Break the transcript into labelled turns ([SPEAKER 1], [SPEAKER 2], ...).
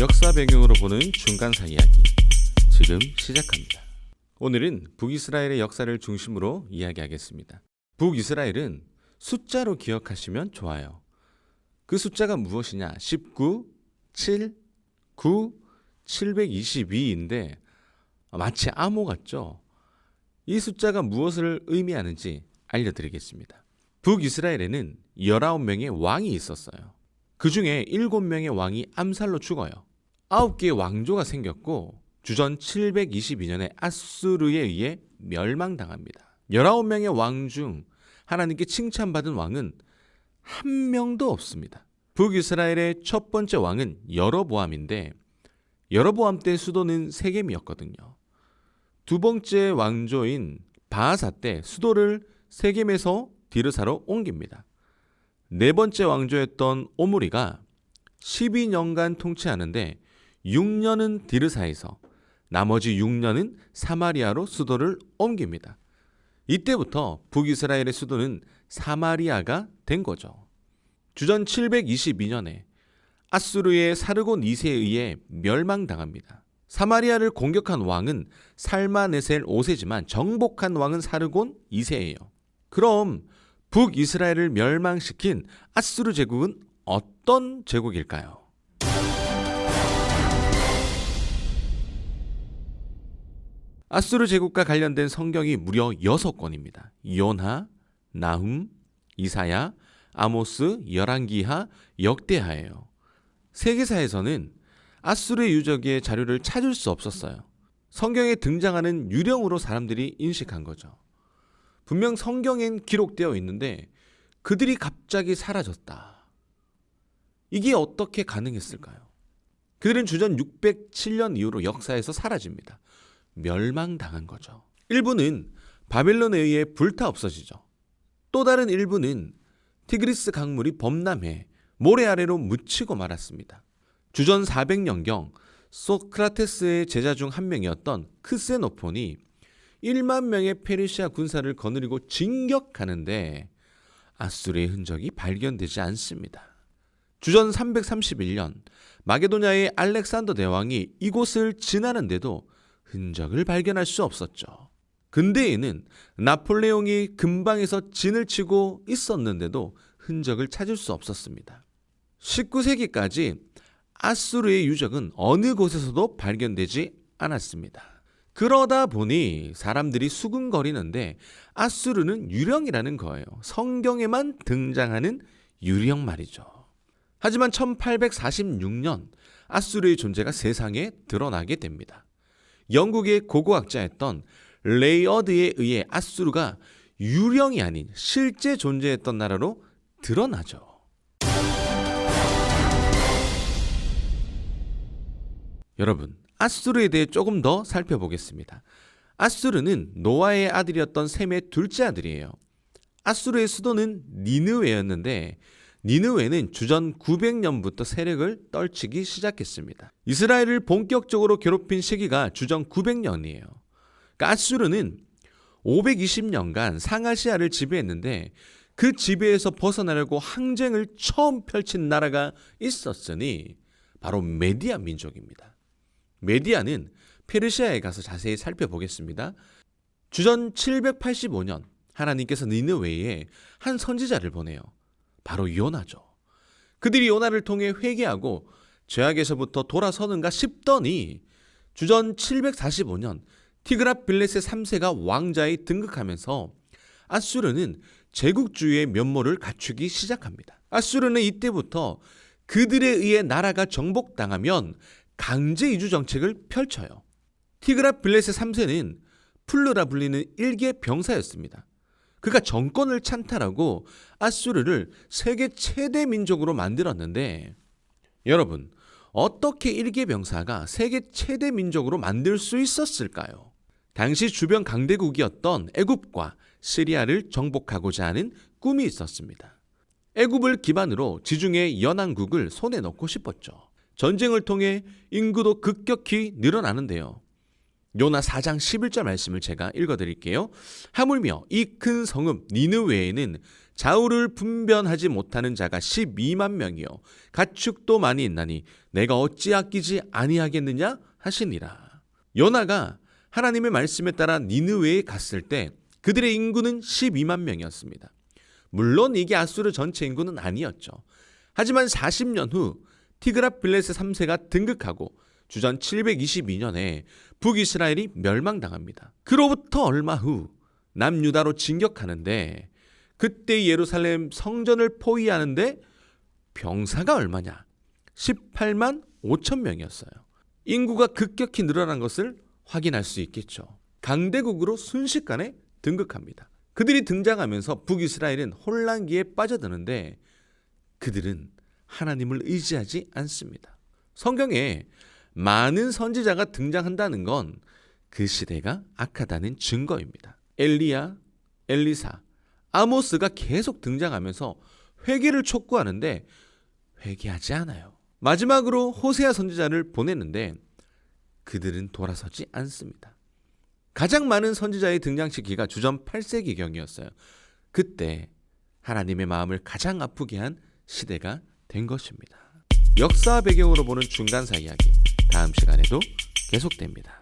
[SPEAKER 1] 역사 배경으로 보는 중간사 이야기 지금 시작합니다. 오늘은 북이스라엘의 역사를 중심으로 이야기하겠습니다. 북이스라엘은 숫자로 기억하시면 좋아요. 그 숫자가 무엇이냐? 19, 7, 9, 722인데 마치 암호 같죠? 이 숫자가 무엇을 의미하는지 알려드리겠습니다. 북이스라엘에는 19명의 왕이 있었어요. 그 중에 7명의 왕이 암살로 죽어요. 9개의 왕조가 생겼고 주전 722년에 아수르에 의해 멸망당합니다. 19명의 왕 중 하나님께 칭찬받은 왕은 한 명도 없습니다. 북이스라엘의 첫 번째 왕은 여로보암인데 여로보암 때 수도는 세겜이었거든요. 두 번째 왕조인 바하사 때 수도를 세겜에서 디르사로 옮깁니다. 네 번째 왕조였던 오므리가 12년간 통치하는데 6년은 디르사에서 나머지 6년은 사마리아로 수도를 옮깁니다. 이때부터 북이스라엘의 수도는 사마리아가 된 거죠. 주전 722년에 아수르의 사르곤 2세에 의해 멸망당합니다. 사마리아를 공격한 왕은 살마네셀 5세지만 정복한 왕은 사르곤 2세예요. 그럼 북이스라엘을 멸망시킨 아수르 제국은 어떤 제국일까요? 아수르 제국과 관련된 성경이 무려 6권입니다. 요나, 나훔, 이사야, 아모스, 열왕기하, 역대하예요. 세계사에서는 아수르의 유적의 자료를 찾을 수 없었어요. 성경에 등장하는 유령으로 사람들이 인식한 거죠. 분명 성경엔 기록되어 있는데 그들이 갑자기 사라졌다. 이게 어떻게 가능했을까요? 그들은 주전 607년 이후로 역사에서 사라집니다. 멸망당한 거죠. 일부는 바벨론에 의해 불타 없어지죠. 또 다른 일부는 티그리스 강물이 범람해 모래 아래로 묻히고 말았습니다. 주전 400년경 소크라테스의 제자 중 한 명이었던 크세노폰이 1만 명의 페르시아 군사를 거느리고 진격하는데 아수르의 흔적이 발견되지 않습니다. 주전 331년 마게도냐의 알렉산더 대왕이 이곳을 지나는데도 흔적을 발견할 수 없었죠. 근대에는 나폴레옹이 근방에서 진을 치고 있었는데도 흔적을 찾을 수 없었습니다. 19세기까지 아수르의 유적은 어느 곳에서도 발견되지 않았습니다. 그러다 보니 사람들이 수근거리는데 아수르는 유령이라는 거예요. 성경에만 등장하는 유령 말이죠. 하지만 1846년 아수르의 존재가 세상에 드러나게 됩니다. 영국의 고고학자였던 레이어드에 의해 아수르가 유령이 아닌 실제 존재했던 나라로 드러나죠. 여러분, 아수르에 대해 조금 더 살펴보겠습니다. 아수르는 노아의 아들이었던 셈의 둘째 아들이에요. 아수르의 수도는 니느웨였는데 니느웨는 주전 900년부터 세력을 떨치기 시작했습니다. 이스라엘을 본격적으로 괴롭힌 시기가 주전 900년이에요. 그러니까 아수르는 520년간 상아시아를 지배했는데 그 지배에서 벗어나려고 항쟁을 처음 펼친 나라가 있었으니 바로 메디아 민족입니다. 메디아는 페르시아에 가서 자세히 살펴보겠습니다. 주전 785년 하나님께서 니느웨에 한 선지자를 보내요. 바로 요나죠. 그들이 요나를 통해 회개하고 죄악에서부터 돌아서는가 싶더니 주전 745년 티그라 빌레세 3세가 왕자에 등극하면서 아수르는 제국주의의 면모를 갖추기 시작합니다. 아수르는 이때부터 그들에 의해 나라가 정복당하면 강제 이주 정책을 펼쳐요. 티그라 빌레세 3세는 풀르라 불리는 일개 병사였습니다. 그가 정권을 찬탈하고 아수르를 세계 최대 민족으로 만들었는데 여러분 어떻게 일개 병사가 세계 최대 민족으로 만들 수 있었을까요? 당시 주변 강대국이었던 애굽과 시리아를 정복하고자 하는 꿈이 있었습니다. 애굽을 기반으로 지중해 연안국을 손에 넣고 싶었죠. 전쟁을 통해 인구도 급격히 늘어나는데요. 요나 4장 11절 말씀을 제가 읽어드릴게요. 하물며 이 큰 성읍 니느웨에는 좌우를 분변하지 못하는 자가 12만 명이요 가축도 많이 있나니 내가 어찌 아끼지 아니하겠느냐 하시니라. 요나가 하나님의 말씀에 따라 니느웨에 갔을 때 그들의 인구는 12만 명이었습니다. 물론 이게 아수르 전체 인구는 아니었죠. 하지만 40년 후 티그라 빌레스 3세가 등극하고 주전 722년에 북이스라엘이 멸망당합니다. 그로부터 얼마 후 남유다로 진격하는데 그때 예루살렘 성전을 포위하는데 병사가 얼마냐? 18만 5천 명이었어요. 인구가 급격히 늘어난 것을 확인할 수 있겠죠. 강대국으로 순식간에 등극합니다. 그들이 등장하면서 북이스라엘은 혼란기에 빠져드는데 그들은 하나님을 의지하지 않습니다. 성경에 많은 선지자가 등장한다는 건 그 시대가 악하다는 증거입니다. 엘리야, 엘리사, 아모스가 계속 등장하면서 회개를 촉구하는데 회개하지 않아요. 마지막으로 호세아 선지자를 보냈는데 그들은 돌아서지 않습니다. 가장 많은 선지자의 등장 시기가 주전 8세기경이었어요. 그때 하나님의 마음을 가장 아프게 한 시대가 된 것입니다. 역사 배경으로 보는 중간사 이야기 다음 시간에도 계속됩니다.